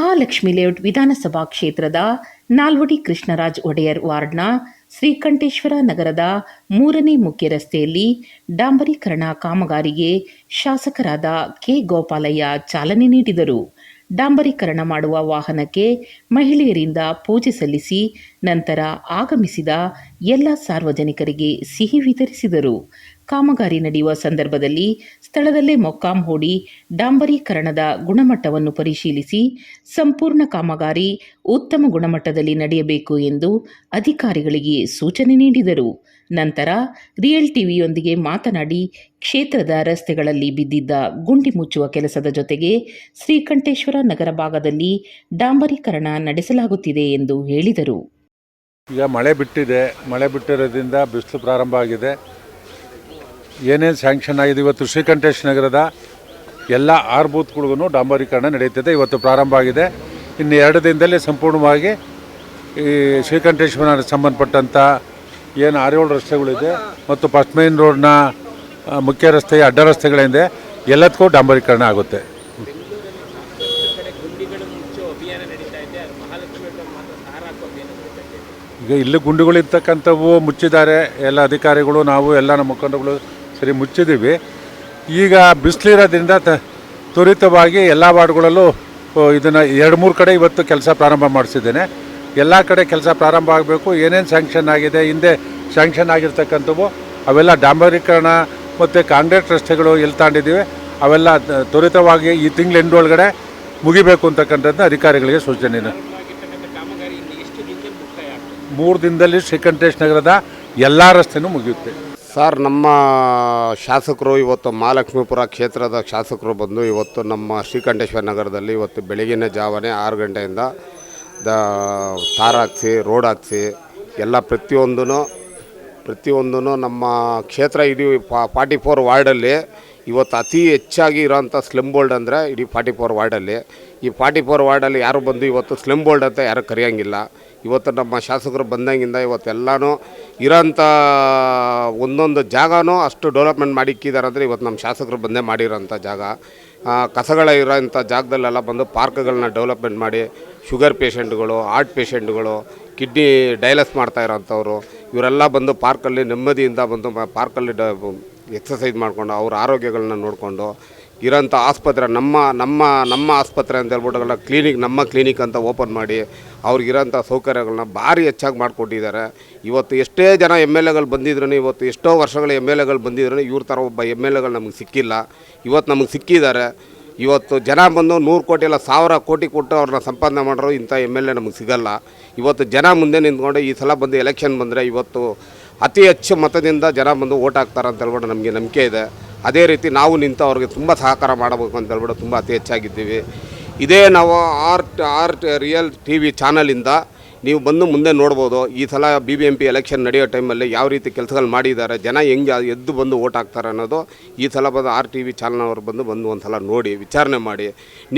Mahalakshmi layout ವಿಧಾನಸಭಾ ಕ್ಷೇತ್ರದ ನಾಲ್ವಡಿ ಕೃಷ್ಣರಾಜ್ ಒಡೆಯರ್ ವಾರ್ಡ್ನ ಶ್ರೀಕಂಠೇಶ್ವರ ನಗರದ ಮೂರನೇ ಮುಖ್ಯ ರಸ್ತೆಯಲ್ಲಿ ಡಾಂಬರೀಕರಣ ಕಾಮಗಾರಿಗೆ ಶಾಸಕರಾದ ಕೆ ಗೋಪಾಲಯ್ಯ ಚಾಲನೆ ನೀಡಿದರು. ಡಾಂಬರೀಕರಣ ಮಾಡುವ ವಾಹನಕ್ಕೆ ಮಹಿಳೆಯರಿಂದ ಪೂಜೆ ಸಲ್ಲಿಸಿ ನಂತರ ಆಗಮಿಸಿದ ಎಲ್ಲ ಸಾರ್ವಜನಿಕರಿಗೆ ಸಿಹಿ ವಿತರಿಸಿದರು. ಕಾಮಗಾರಿ ನಡೆಯುವ ಸಂದರ್ಭದಲ್ಲಿ ಸ್ಥಳದಲ್ಲೇ ಮೊಕ್ಕಾಂ ಹೂಡಿ ಡಾಂಬರೀಕರಣದ ಗುಣಮಟ್ಟವನ್ನು ಪರಿಶೀಲಿಸಿ ಸಂಪೂರ್ಣ ಕಾಮಗಾರಿ ಉತ್ತಮ ಗುಣಮಟ್ಟದಲ್ಲಿ ನಡೆಯಬೇಕು ಎಂದು ಅಧಿಕಾರಿಗಳಿಗೆ ಸೂಚನೆ ನೀಡಿದರು. ನಂತರ ರಿಯಲ್ ಟಿವಿಯೊಂದಿಗೆ ಮಾತನಾಡಿ ಕ್ಷೇತ್ರದ ರಸ್ತೆಗಳಲ್ಲಿ ಬಿದ್ದಿದ್ದ ಗುಂಡಿ ಮುಚ್ಚುವ ಕೆಲಸದ ಜೊತೆಗೆ ಶ್ರೀಕಂಠೇಶ್ವರ ನಗರ ಭಾಗದಲ್ಲಿ ಡಾಂಬರೀಕರಣ ನಡೆಸಲಾಗುತ್ತಿದೆ ಎಂದು ಹೇಳಿದರು. ಈಗ ಮಳೆ ಬಿಟ್ಟಿದೆ. ಮಳೆ ಬಿಟ್ಟಿರೋದ್ರಿಂದ ಬಿಸಿಲು ಪ್ರಾರಂಭ ಆಗಿದೆ. ಏನೇನು ಸ್ಯಾಂಕ್ಷನ್ ಆಗಿದೆ? ಇವತ್ತು ಶ್ರೀಕಂಠೇಶ್ ನಗರದ ಎಲ್ಲ ಆರು ಬೂತ್ಗಳಿಗೂ ಡಾಂಬರೀಕರಣ ನಡೆಯುತ್ತಿದೆ. ಇವತ್ತು ಪ್ರಾರಂಭ ಆಗಿದೆ. ಇನ್ನು ಎರಡು ದಿನದಲ್ಲಿ ಸಂಪೂರ್ಣವಾಗಿ ಈ ಶ್ರೀಕಂಠೇಶ್ವರ ಸಂಬಂಧಪಟ್ಟಂಥ ಏನು ಆರೇಳು ರಸ್ತೆಗಳಿದೆ ಮತ್ತು ಫಸ್ಟ್ ಮೇನ್ ರೋಡ್ನ ಮುಖ್ಯ ರಸ್ತೆ ಅಡ್ಡ ರಸ್ತೆಗಳಿಂದ. ಎಲ್ಲದಕ್ಕೂ ಡಾಂಬರೀಕರಣ ಆಗುತ್ತೆ ಕಡೆ ಗುಂಡಿಗಳು ಮುಚ್ಚೋ ಅಭಿಯಾನ ನಡೀತಾ ಇದೆ ಮಹಾಲಕ್ಷ್ಮಿ ಅವ್ರು ಮಾತ್ರ ಸಾರ ಹಾಕೋ ಅಭಿಯಾನ ನಡೀತಾ ಇದೆ ಈಗ ಇಲ್ಲಿ ಗುಂಡುಗಳಿರ್ತಕ್ಕಂಥವು ಮುಚ್ಚಿದ್ದಾರೆ. ಎಲ್ಲ ಅಧಿಕಾರಿಗಳು, ನಾವು ಎಲ್ಲ ನಮ್ಮ ಮುಖಂಡಗಳು ಸರಿ ಮುಚ್ಚಿದ್ದೀವಿ. ಈಗ ಬಿಸಿಲಿರೋದ್ರಿಂದ ತ, ತ್ವರಿತವಾಗಿ ಎಲ್ಲ ವಾರ್ಡ್ಗಳಲ್ಲೂ ಇದನ್ನು ಎರಡು ಮೂರು ಕಡೆ ಇವತ್ತು ಕೆಲಸ ಪ್ರಾರಂಭ ಮಾಡಿಸಿದ್ದೇನೆ. ಎಲ್ಲ ಕಡೆ ಕೆಲಸ ಪ್ರಾರಂಭ ಆಗಬೇಕು. ಏನೇನು ಸ್ಯಾಂಕ್ಷನ್ ಆಗಿದೆ, ಹಿಂದೆ ಸ್ಯಾಂಕ್ಷನ್ ಆಗಿರ್ತಕ್ಕಂಥವು, ಅವೆಲ್ಲ ಡಾಂಬರೀಕರಣ ಮತ್ತು ಕಾಂಕ್ರೀಟ್ ರಸ್ತೆಗಳು ಎಲ್ಲಿ ತಾಂಡಿದ್ದೀವಿ, ಅವೆಲ್ಲ ತ್ವರಿತವಾಗಿ ಈ ತಿಂಗಳ ಒಳಗಡೆ ಮುಗಿಬೇಕು ಅಂತಕ್ಕಂಥದ್ದು ಅಧಿಕಾರಿಗಳಿಗೆ ಸೂಚನೆ ಆಗಿರ್ತಕ್ಕಂಥ ಕಾಮಗಾರಿ ಇನ್ನು ಎಷ್ಟು ದಿನದಲ್ಲಿ ಮುಕ್ತಾಯ ಆಗ್ತದೆ ಮೂರು ದಿನದಲ್ಲಿ ಶ್ರೀಕಂಠೇಶ್ ನಗರದ ಎಲ್ಲ ರಸ್ತೆನೂ ಮುಗಿಯುತ್ತೆ. ಸರ್, ನಮ್ಮ ಶಾಸಕರು ಇವತ್ತು ಮಹಾಲಕ್ಷ್ಮೀಪುರ ಕ್ಷೇತ್ರದ ಶಾಸಕರು ಬಂದು ಇವತ್ತು ನಮ್ಮ ಶ್ರೀಕಂಠೇಶ್ವರ ನಗರದಲ್ಲಿ ಇವತ್ತು ಬೆಳಗಿನ ಜಾವನೆ ಆರು ಗಂಟೆಯಿಂದ ದ ತಾರ್ ಹಾಕ್ಸಿ, ರೋಡ್ ಹಾಕ್ಸಿ, ಎಲ್ಲ ಪ್ರತಿಯೊಂದೂ ಪ್ರತಿಯೊಂದೂ ನಮ್ಮ ಕ್ಷೇತ್ರ ಇಡೀ ಫಾರ್ಟಿ ಫೋರ್ ವಾರ್ಡಲ್ಲಿ ಇವತ್ತು ಅತಿ ಹೆಚ್ಚಾಗಿ ಇರೋಂಥ ಸ್ಲಿಮ್ ಬೋಲ್ಡ್ ಅಂದರೆ ಇಡೀ ಫಾರ್ಟಿ ಫೋರ್ ವಾರ್ಡಲ್ಲಿ. ಈ ಫಾರ್ಟಿ ಫೋರ್ ವಾರ್ಡಲ್ಲಿ ಯಾರು ಬಂದು ಇವತ್ತು ಸ್ಲಿಮ್ ಬೋಲ್ಡ್ ಅಂತ ಯಾರು ಕರೆಯೋಂಗಿಲ್ಲ. ಇವತ್ತು ನಮ್ಮ ಶಾಸಕರು ಬಂದಂಗಿಂದ ಇವತ್ತೆಲ್ಲನೂ ಇರೋಂಥ ಒಂದೊಂದು ಜಾಗನೂ ಅಷ್ಟು ಡೆವಲಪ್ಮೆಂಟ್ ಮಾಡಿಕ್ಕಿದ್ದಾರೆ ಅಂದರೆ ಇವತ್ತು ನಮ್ಮ ಶಾಸಕರು ಬಂದೇ ಮಾಡಿರೋಂಥ ಜಾಗ. ಕಸಗಳ ಇರೋಂಥ ಜಾಗದಲ್ಲೆಲ್ಲ ಬಂದು ಪಾರ್ಕ್ಗಳನ್ನ ಡೆವಲಪ್ಮೆಂಟ್ ಮಾಡಿ, ಶುಗರ್ ಪೇಷೆಂಟ್ಗಳು, ಹಾರ್ಟ್ ಪೇಷೆಂಟ್ಗಳು, ಕಿಡ್ನಿ ಡೈಲಸ್ ಮಾಡ್ತಾ ಇರೋಂಥವ್ರು, ಇವರೆಲ್ಲ ಬಂದು ಪಾರ್ಕಲ್ಲಿ ನೆಮ್ಮದಿಯಿಂದ ಬಂದು ಪಾರ್ಕಲ್ಲಿ ಡ ಎಕ್ಸಸೈಸ್ ಮಾಡಿಕೊಂಡು ಅವ್ರ ಆರೋಗ್ಯಗಳನ್ನ ನೋಡಿಕೊಂಡು ಇರೋಂಥ ಆಸ್ಪತ್ರೆ ನಮ್ಮ ನಮ್ಮ ನಮ್ಮ ಆಸ್ಪತ್ರೆ ಅಂತ ಹೇಳ್ಬಿಟ್ಟು ಕ್ಲಿನಿಕ್, ನಮ್ಮ ಕ್ಲಿನಿಕ್ ಅಂತ ಓಪನ್ ಮಾಡಿ ಅವ್ರಿಗಿರೋಂಥ ಸೌಕರ್ಯಗಳನ್ನ ಭಾರಿ ಹೆಚ್ಚಾಗಿ ಮಾಡಿಕೊಟ್ಟಿದ್ದಾರೆ. ಇವತ್ತು ಎಷ್ಟೇ ಜನ ಎಂ ಎಲ್ ಎಗಳು ಬಂದಿದ್ರೂ ಇವತ್ತು ಎಷ್ಟೋ ವರ್ಷಗಳ ಎಂ ಎಲ್ ಎಗಳು ಬಂದಿದ್ರು ಇವ್ರ ಥರ ಒಬ್ಬ ಎಂ ಎಲ್ ಎಗಳು ನಮಗೆ ಸಿಕ್ಕಿಲ್ಲ. ಇವತ್ತು ನಮಗೆ ಸಿಕ್ಕಿದ್ದಾರೆ. ಇವತ್ತು ಜನ ಬಂದು ನೂರು ಕೋಟಿ ಎಲ್ಲ ಸಾವಿರ ಕೋಟಿ ಕೊಟ್ಟು ಅವ್ರನ್ನ ಸಂಪಾದನೆ ಮಾಡೋರು ಇಂಥ ಎಂ ಎಲ್ ಎ ನಮಗೆ ಸಿಗಲ್ಲ. ಇವತ್ತು ಜನ ಮುಂದೆ ನಿಂತ್ಕೊಂಡು ಈ ಸಲ ಬಂದು ಎಲೆಕ್ಷನ್ ಬಂದರೆ ಇವತ್ತು ಅತಿ ಹೆಚ್ಚು ಮತದಿಂದ ಜನ ಬಂದು ಓಟ್ ಹಾಕ್ತಾರೆ ಅಂತ ಹೇಳ್ಬಿಟ್ಟು ನಮಗೆ ನಂಬಿಕೆ ಇದೆ. ಅದೇ ರೀತಿ ನಾವು ನಿಂತು ಅವ್ರಿಗೆ ತುಂಬ ಸಹಕಾರ ಮಾಡಬೇಕು ಅಂತ ಹೇಳ್ಬಿಟ್ಟು ತುಂಬ ಅತಿ ಹೆಚ್ಚಾಗಿದ್ದೀವಿ. ಇದೇ ನಾವು art art, real T V ಚಾನಲಿಂದ ನೀವು ಬಂದು ಮುಂದೆ ನೋಡ್ಬೋದು. ಈ ಸಲ B B M P election ನಡೆಯೋ ಟೈಮಲ್ಲಿ ಯಾವ ರೀತಿ ಕೆಲಸಗಳು ಮಾಡಿದ್ದಾರೆ, ಜನ ಹೆಂಗೆ ಎದ್ದು ಬಂದು ಓಟ್ ಹಾಕ್ತಾರೆ ಅನ್ನೋದು ಈ ಸಲ ಬಂದು ಆರ್ ಟಿ ವಿ ಚಾನಲ್ನವ್ರು ಬಂದು ಬಂದು ಒಂದು ಸಲ ನೋಡಿ ವಿಚಾರಣೆ ಮಾಡಿ.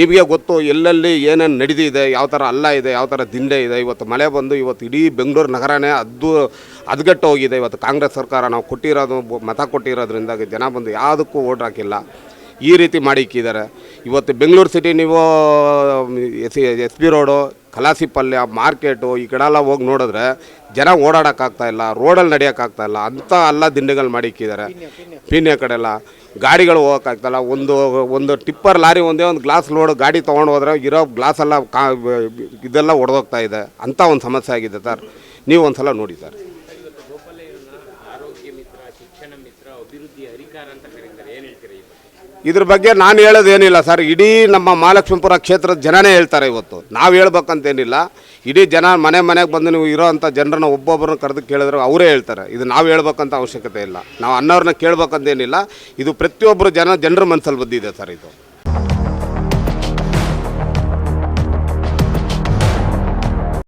ನಿಮಗೆ ಗೊತ್ತು ಎಲ್ಲೆಲ್ಲಿ ಏನೇನು ನಡೆದಿದೆ, ಯಾವ ಥರ ಅಲ್ಲ ಇದೆ, ಯಾವ ಥರ ದಿಂಡೆ ಇದೆ. ಇವತ್ತು ಮಳೆ ಬಂದು ಇವತ್ತು ಇಡೀ ಬೆಂಗಳೂರು ನಗರನೇ ಅದ್ದು ಹದಗೆಟ್ಟು ಹೋಗಿದೆ ಇವತ್ತು ಕಾಂಗ್ರೆಸ್ ಸರ್ಕಾರ ನಾವು ಕೊಟ್ಟಿರೋದು, ಮತ ಕೊಟ್ಟಿರೋದ್ರಿಂದ ಜನ ಬಂದು ಯಾವುದಕ್ಕೂ ಓಟ್ ಹಾಕಿಲ್ಲ. ಈ ರೀತಿ ಮಾಡಿಕ್ಕಿದ್ದಾರೆ. ಇವತ್ತು ಬೆಂಗಳೂರು ಸಿಟಿ ನೀವು S S B road, Kalasipalya, market, ಈ ಕಡೆ ಎಲ್ಲ ಹೋಗಿ ನೋಡಿದ್ರೆ ಜನ ಓಡಾಡೋಕ್ಕಾಗ್ತಾಯಿಲ್ಲ ರೋಡಲ್ಲಿ ನಡೆಯೋಕ್ಕಾಗ್ತಾಯಿಲ್ಲ ಅಂಥ ಎಲ್ಲ ದಿಂಡುಗಳು ಮಾಡಿಕ್ಕಿದ್ದಾರೆ. ಕಡೆ ಎಲ್ಲ ಗಾಡಿಗಳು ಹೋಗೋಕ್ಕಾಗ್ತಾಯಿಲ್ಲ ಒಂದು ಒಂದು ಟಿಪ್ಪರ್ ಲಾರಿ ಒಂದೇ ಒಂದು ಗ್ಲಾಸ್ ಲೋಡ್ ಗಾಡಿ ತೊಗೊಂಡು ಹೋದ್ರೆ ಇರೋ ಗ್ಲಾಸೆಲ್ಲ ಕಾ, ಇದೆಲ್ಲ ಒಡೆದೋಗ್ತಾ ಇದೆ. ಅಂಥ ಒಂದು ಸಮಸ್ಯೆ ಆಗಿದೆ ಸರ್. ನೀವು ಒಂದು ಸಲ ನೋಡಿ ಸರ್. ಆರೋಗ್ಯ ಮಿತ್ರ, ಶಿಕ್ಷಣ ಮಿತ್ರ, ಅಭಿವೃದ್ಧಿ ಹರಿಕಾರ ಅಂತ ಕರೀತಾರೆ. ಏನು ಹೇಳ್ತೀರಿ? ಇದ್ರ ಬಗ್ಗೆ ನಾನು ಹೇಳೋದೇನಿಲ್ಲ ಸರ್. ಇಡೀ ನಮ್ಮ ಮಹಾಲಕ್ಷ್ಮೀಪುರ ಕ್ಷೇತ್ರದ ಜನನೇ ಹೇಳ್ತಾರೆ ಇವತ್ತು. ನಾವು ಹೇಳ್ಬೇಕಂತೇನಿಲ್ಲ. ಇಡೀ ಜನ ಮನೆ ಮನೆಗೆ ಬಂದು ನೀವು ಇರೋವಂಥ ಜನರನ್ನ ಒಬ್ಬೊಬ್ಬರನ್ನ ಕರೆದು ಕೇಳಿದ್ರೆ ಅವರೇ ಹೇಳ್ತಾರೆ. ಇದು ನಾವು ಹೇಳ್ಬೇಕಂತ ಅವಶ್ಯಕತೆ ಇಲ್ಲ. ನಾವು ಅನ್ನೋರನ್ನ ಕೇಳ್ಬೇಕಂತೇನಿಲ್ಲ. ಇದು ಪ್ರತಿಯೊಬ್ಬರು ಜನ, ಜನರ ಮನಸ್ಸಲ್ಲಿ ಬಂದಿದೆ ಸರ್ ಇದು.